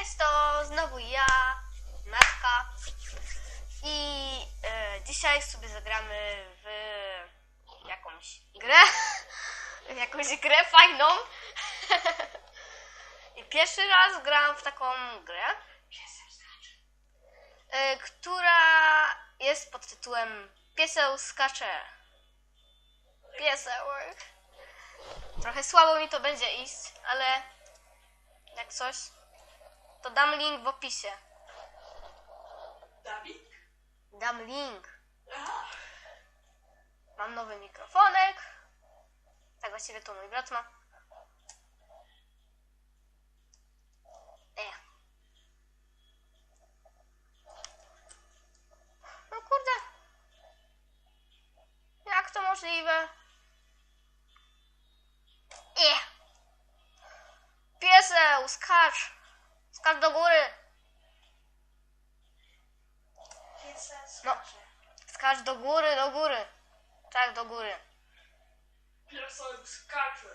Cześć, to znowu ja, Natka. I e, dzisiaj sobie zagramy w jakąś grę. W jakąś grę fajną. I pierwszy raz grałam w taką grę, e, która jest pod tytułem Pieseł skacze. Pieseł. Trochę słabo mi to będzie iść, ale jak coś, to dam link w opisie. Dawid? Dam link. Aha. Mam nowy mikrofonek. Tak właściwie to mój brat ma. E. No kurde. Jak to możliwe? E. Pieseł, skacz. Skacz do góry. No. Skacz do góry, do góry. Tak, do góry. Piesel skacze.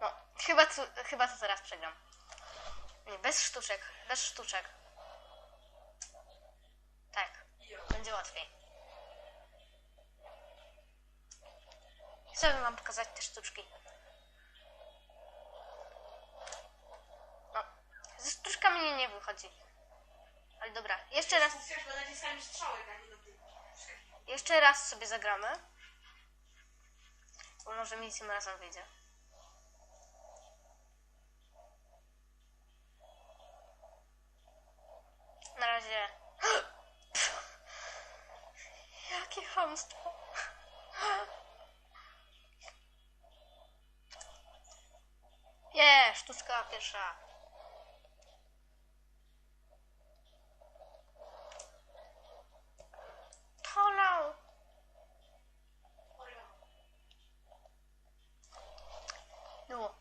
No, chyba, chyba to teraz przegram. Nie, bez sztuczek, bez sztuczek. Tak, będzie łatwiej. Chcę wam pokazać te sztuczki. No, ze sztuczkami nie, nie wychodzi. Ale dobra, jeszcze raz, Musisz go naciskami strzałek, a nie do tyłu. jeszcze raz sobie zagramy. Bo może mi tym razem wyjdzie. Na razie. Jakie chamstwo. Je, sztuczka pierwsza. Tonął. No.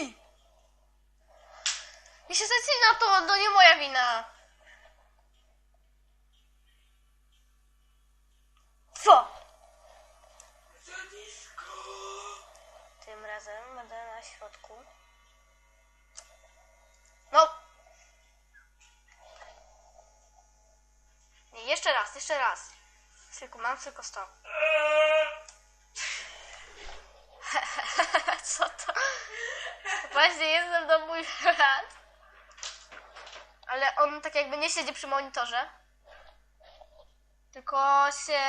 I. Się zacina to, to nie moja wina. Co? Tym razem będę na środku. No. Nie, jeszcze raz, jeszcze raz. Tylko mam tylko 100. Co to? Właśnie jestem to mój brat. Ale on tak jakby nie siedzi przy monitorze. Tylko się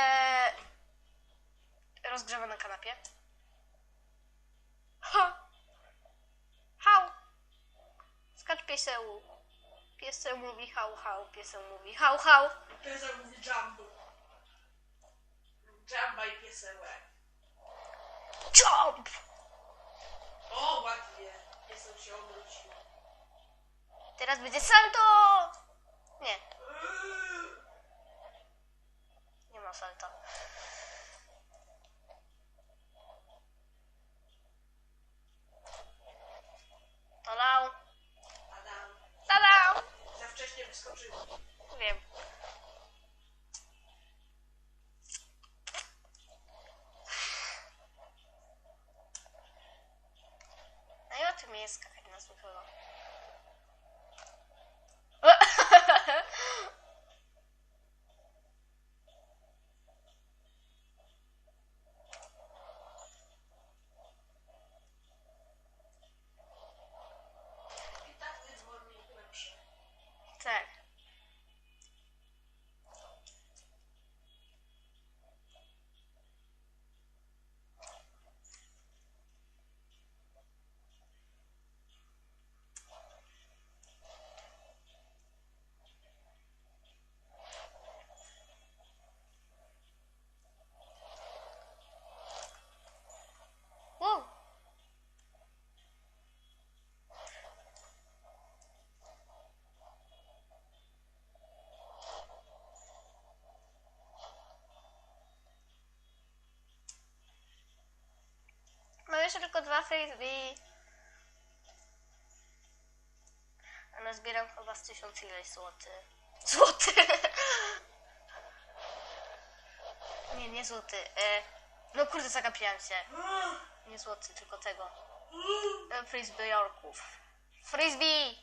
rozgrzewa na kanapie. Ha! Hał! Skacz pieseł. Pieseł mówi hał, hał. Pieseł mówi hał, hał. Piesel mówi jumbo. Jamba i piesełek. Jump! O, ładnie. Piesel się obrócił. Teraz będzie salto! Nie, nie ma salto. Tadał! Tadał! Za wcześnie wyskoczyłem. Wiem. No i o tym jest skakać na zwykłego. I tak wyzwolnie lepsze. Tak. Wow. Mam jeszcze tylko dwa frisbee. A nazbieram chyba z tysiąc ileś złoty. Złoty! Nie, nie złoty. E, no kurde, zagapiłam się. Nie złoty, tylko tego. E. Frisbee! Frisbee!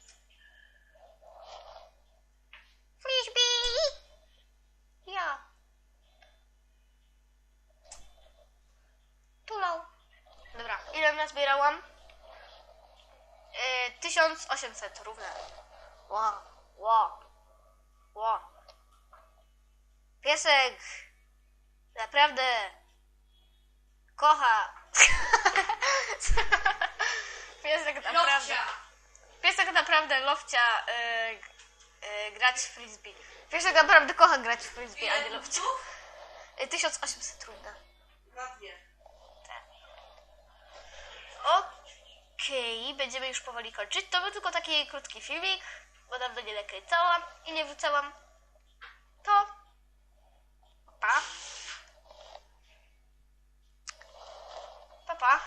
1800 równe. Wow, wow, wow. Piesek naprawdę kocha. Piesek naprawdę. Lofcia! Piesek naprawdę lowcia y, y, grać w frisbee. Piesek naprawdę kocha grać w frisbee, a nie lowcia. punktów? Y, 1800 równe. Ładnie. Okej, będziemy już powoli kończyć. To był tylko taki krótki filmik, bo dawno nie nakręcałam i nie wrzucałam. To pa. Pa, pa.